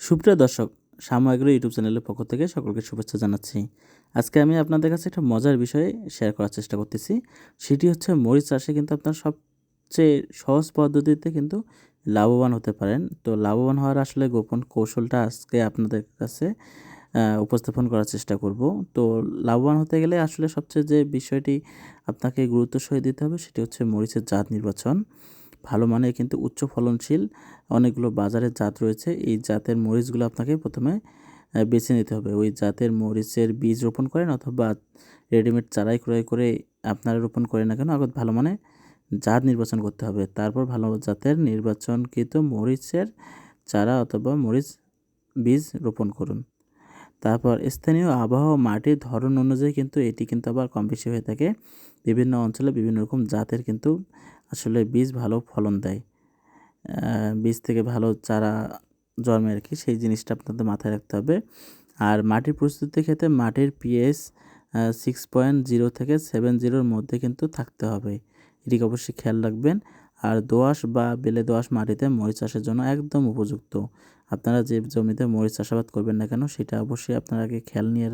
সুপ্রিয় দর্শক, সামগ্রী ইউটিউব চ্যানেলের পক্ষ থেকে সকলকে শুভেচ্ছা জানাচ্ছি। আজকে আমি আপনাদের কাছে একটা মজার বিষয়ে শেয়ার করার চেষ্টা করতেছি। সেটি হচ্ছে মরিচ চাষে কিন্তু আপনার সবচেয়ে সহজ পদ্ধতিতে কিন্তু লাভবান হতে পারেন। তো লাভবান হওয়ার আসলে গোপন কৌশলটা আজকে আপনাদের কাছে উপস্থাপন করার চেষ্টা করব। তো লাভবান হতে গেলে আসলে সবচেয়ে যে বিষয়টি আপনাকে গুরুত্ব সহ দিতে হবে সেটি হচ্ছে মরিচের জাত নির্বাচন। ভালো মানের কিন্তু উচ্চ ফলনশীল অনেকগুলো বাজারের জাত রয়েছে। এই জাতের মরিচগুলো আপনাকে প্রথমে বেছে নিতে হবে। ওই জাতের মরিচের বীজ রোপণ করেন অথবা রেডিমেড চারাই ক্রয় করে আপনারা রোপণ করেন না কেন আগত ভালো মানে জাত নির্বাচন করতে হবে। তারপর ভালো জাতের নির্বাচনকৃত মরিচের চারা অথবা মরিচ বীজ রোপণ করুন। তারপর স্থানীয় আবহাওয়া মাটির ধরন অনুযায়ী কিন্তু এটি কিন্তু আবার কম বেশি হয়ে থাকে। বিভিন্ন অঞ্চলে বিভিন্ন রকম জাতের কিন্তু আসলে বীজ ভালো ফলন দেয়। বীজ থেকে ভালো চারা জন্মে আর কি, সেই জিনিসটা আপনাদের মাথায় রাখতে হবে। আর মাটির প্রস্তুতির ক্ষেত্রে মাটির পিএস সিক্স পয়েন্ট জিরো থেকে সেভেন জিরোর মধ্যে কিন্তু থাকতে হবে। এটিকে অবশ্যই খেয়াল রাখবেন। আর দোআঁশ বা বেলে দোআঁশ মাটিতে মরিচ চাষের জন্য একদম উপযুক্ত। আপনারা যে জমিতে মরিচ চাষাবাদ করবেন না কেন, সেটা অবশ্যই আপনারা আগে খেয়াল নিয়ে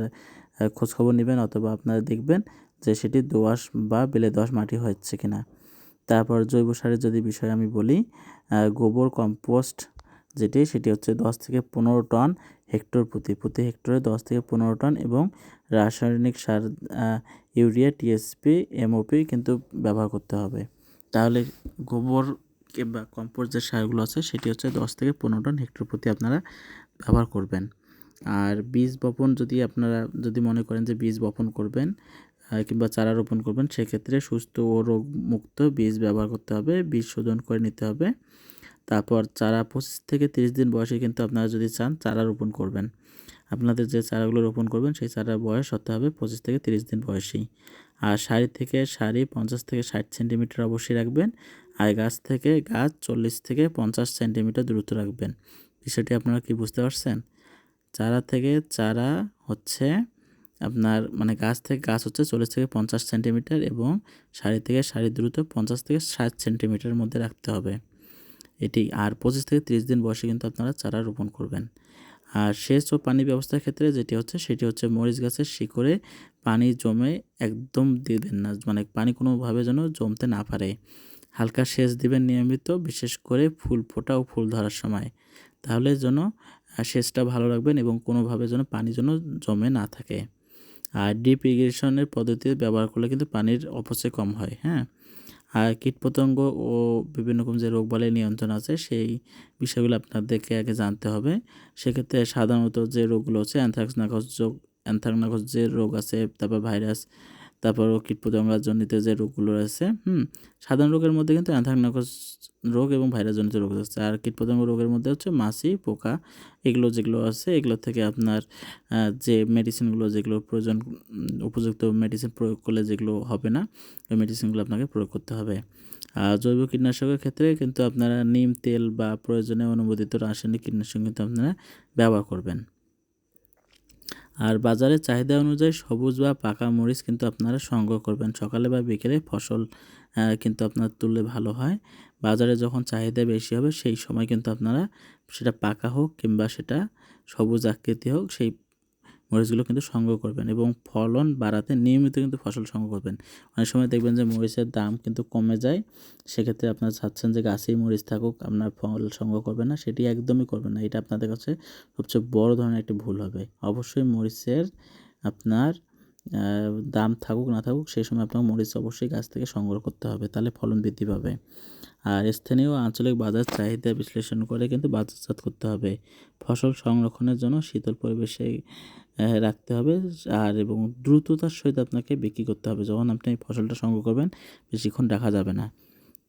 খোঁজখবর নেবেন অথবা আপনারা দেখবেন যে সেটি দোআঁশ বা বেলে দোআঁশ মাটি হচ্ছে কিনা। তারপর জৈব সারের যদি বিষয় আমি বলি গোবর কম্পোস্ট যেটি, সেটি হচ্ছে দশ থেকে পনেরো টন হেক্টর প্রতি প্রতি হেক্টরে দশ থেকে পনেরো টন এবং রাসায়নিক সার ইউরিয়া, টিএসপি, এমওপি কিন্তু ব্যবহার করতে হবে। তাহলে গোবর কিংবা কম্পোস্ট যে সারগুলো আছে, সেটি হচ্ছে দশ থেকে পনেরো টন হেক্টর প্রতি আপনারা ব্যবহার করবেন। আর বীজ বপন যদি আপনারা, যদি মনে করেন যে বীজ বপন করবেন কিংবা চারা রোপণ করবেন, সেক্ষেত্রে সুস্থ ও রোগমুক্ত বীজ ব্যবহার করতে হবে, বীজ শোধন করে নিতে হবে। তারপর চারা পঁচিশ থেকে তিরিশ দিন বয়সে কিন্তু আপনারা যদি চান, চারা রোপণ করবেন। আপনাদের যে চারাগুলো রোপণ করবেন, সেই চারার বয়স হতে হবে পঁচিশ থেকে তিরিশ দিন বয়সেই। আর সারি থেকে সারি পঞ্চাশ থেকে ষাট সেন্টিমিটার অবশ্যই রাখবেন। আর গাছ থেকে গাছ চল্লিশ থেকে পঞ্চাশ সেন্টিমিটার দূরত্ব রাখবেন। বিষয়টি আপনারা কি বুঝতে পারছেন? চারা থেকে চারা হচ্ছে আপনার মানে গাছ থেকে গাছ হচ্ছে চল্লিশ থেকে পঞ্চাশ সেন্টিমিটার এবং সারি থেকে সারি দ্রুত পঞ্চাশ থেকে ষাট সেন্টিমিটারের মধ্যে রাখতে হবে। এটি, আর পঁচিশ থেকে তিরিশ দিন বয়সে কিন্তু আপনারা চারা রোপণ করবেন। আর সেচ ও পানি ব্যবস্থার ক্ষেত্রে যেটি হচ্ছে, সেটি হচ্ছে মরিচ গাছের শিকড়ে পানি জমে একদম দিবেন না মানে পানি কোনোভাবে যেন জমতে না পারে। হালকা সেচ দিবেন নিয়মিত, বিশেষ করে ফুল ফোটা ও ফুল ধরার সময়। তাহলে যেন সেচটা ভালো রাখবেন এবং কোনোভাবে যেন পানি যেন জমে না থাকে। আর ডিপ ইরিগেশনের পদ্ধতি ব্যবহার করলে কিন্তু পানির অপচয় কম হয় হ্যাঁ? কীটপতঙ্গ ও বিভিন্ন রকম যে রোগবালাই নিয়ন্ত্রণ আছে, সেই বিষয়গুলো আপনাদেরকে আগে জানতে হবে। সেক্ষেত্রে সাধারণত যে রোগগুলো আছে অ্যান্থ্রাক্স নাকস যোগ অ্যানথ্রাকনাকস যে রোগ আছে, তারপর ভাইরাস তারপরও কীটপতঙ্গজনিত যে রোগগুলো রয়েছে, হুম, সাধারণ রোগের মধ্যে কিন্তু অ্যানথ্রাকনাকস রোগ এবং ভাইরাসজনিত রোগ আছে। আর কীট কীটপতঙ্গ রোগের মধ্যে হচ্ছে মাছি, পোকা, এগুলো যেগুলো আছে, এগুলো থেকে আপনার যে মেডিসিনগুলো যেগুলো প্রয়োজন উপযুক্ত মেডিসিন প্রয়োগ করলে যেগুলো হবে না, ওই মেডিসিনগুলো আপনাকে প্রয়োগ করতে হবে। আর জৈব কীটনাশকের ক্ষেত্রে কিন্তু আপনারা নিম, তেল বা প্রয়োজনে অনুমোদিত রাসায়নিক কীটনাশক কিন্তু আপনারা ব্যবহার করবেন। আর বাজারের চাহিদা অনুযায়ী সবুজ বা পাকা মরিচ কিন্তু আপনারা সংগ্রহ করবেন। সকালে বা বিকেলে ফসল কিন্তু আপনার তুললে ভালো হয়। বাজারে যখন চাহিদা বেশি হবে, সেই সময় কিন্তু আপনারা সেটা পাকা হোক কিংবা সেটা সবুজ আকৃতি হোক, সেই মরিচগুলো কিন্তু সংগ্রহ করবেন এবং ফলন বাড়াতে নিয়মিত কিন্তু ফসল সংগ্রহ করবেন। অনেক সময় দেখবেন যে মরিচের দাম কিন্তু কমে যায়, সেক্ষেত্রে আপনারা চাচ্ছেন যে গাছেই মরিচ থাকুক, আপনার ফল সংগ্রহ করবেন না, সেটি একদমই করবেন না। এটা আপনাদের কাছে সবচেয়ে বড় ধরনের একটি ভুল হবে। অবশ্যই মরিচের আপনার দাম থাকুক, না থাকুক, সেই সময় আপনার মরিচ অবশ্যই গাছ থেকে সংগ্রহ করতে হবে, তাহলে ফলন বৃদ্ধি পাবে। আর স্থানীয় আঞ্চলিক বাজার চাহিদা বিশ্লেষণ করে কিন্তু বাজারজাত করতে হবে। ফসল সংরক্ষণের জন্য শীতল পরিবেশে রাখতে হবে। আর এবং দ্রুততার সহিত আপনাকে বিক্রি করতে হবে। যখন আপনি ফসলটা সংগ্রহ করবেন, বেশিক্ষণ রাখা যাবে না।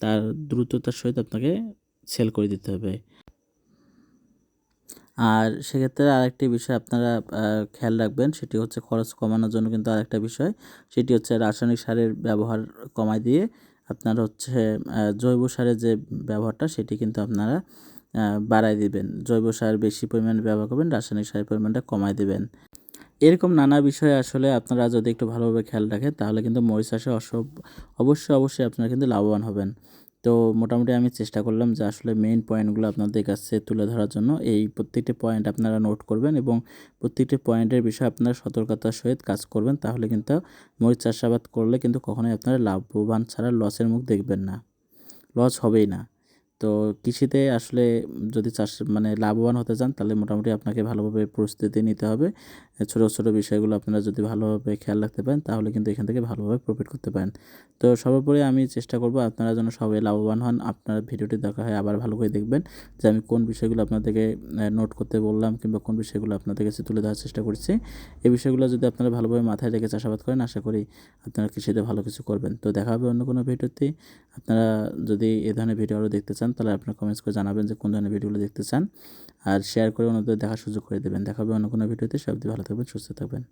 তার দ্রুততার সহিত আপনাকে সেল করে দিতে হবে। আর সেক্ষেত্রে আরেকটি বিষয় আপনারা খেয়াল রাখবেন, সেটি হচ্ছে খরচ কমানোর জন্য কিন্তু আরেকটা বিষয়। সেটি হচ্ছে রাসায়নিক সারের ব্যবহার কমায় দিয়ে আপনার হচ্ছে জৈব সারের যে ব্যবহারটা, সেটি কিন্তু আপনারা বাড়ায় দিবেন। জৈব সার বেশি পরিমাণে ব্যবহার করবেন, রাসায়নিক সারের পরিমাণটা কমায় দিবেন। এরকম নানা বিষয়ে আসলে আপনারা যদি একটু ভালোভাবে খেয়াল রাখেন, তাহলে কিন্তু মরিচ চাষে অবশ্যই অবশ্যই আপনারা কিন্তু লাভবান হবেন। তো মোটামুটি আমি চেষ্টা করলাম যে আসলে মেইন পয়েন্টগুলো আপনাদের কাছে তুলে ধরার জন্য। এই প্রত্যেকটি পয়েন্ট আপনারা নোট করবেন এবং প্রত্যেকটি পয়েন্টের বিষয়ে আপনারা সতর্কতার সহিত কাজ করবেন, তাহলে কিন্তু মরিচ চাষাবাদ করলে কিন্তু কখনোই আপনারা লাভবান ছাড়া লসের মুখ দেখবেন না। লস হবেই না। তো কৃষিতে আসলে যদি চাষ মানে লাভবান হতে চান, তাহলে মোটামুটি আপনাকে ভালোভাবে প্রস্তুতি নিতে হবে। ছোটো ছোটো বিষয়গুলো আপনারা যদি ভালোভাবে খেয়াল রাখতে পারেন, তাহলে কিন্তু এখান থেকে ভালোভাবে প্রফিট করতে পারেন। তো সর্বোপরি আমি চেষ্টা করব আপনারা যেন সবাই লাভবান হন। আপনার ভিডিওটি দেখা হয়, আবার ভালো করে দেখবেন যে আমি কোন বিষয়গুলো আপনাদেরকে নোট করতে বললাম কিংবা কোন বিষয়গুলো আপনাদের কাছে তুলে দেওয়ার চেষ্টা করছি। এই বিষয়গুলো যদি আপনারা ভালোভাবে মাথায় রেখে চাষাবাদ করেন, আশা করি আপনারা কৃষিতে ভালো কিছু করবেন। তো দেখা হবে অন্য কোনো ভিডিওতে। আপনারা যদি এ ধরনের ভিডিও আরও দেখতে চান, তাহলে আপনারা কমেন্টস করে জানাবেন যে কোন ধরনের ভিডিওগুলো দেখতে চান। আর শেয়ার করে অন্যদের দেখার সুযোগ করে দেবেন। দেখা হবে অন্য কোনো ভিডিওতে। সব ভালো থাকবেন সুস্থ থাকবেন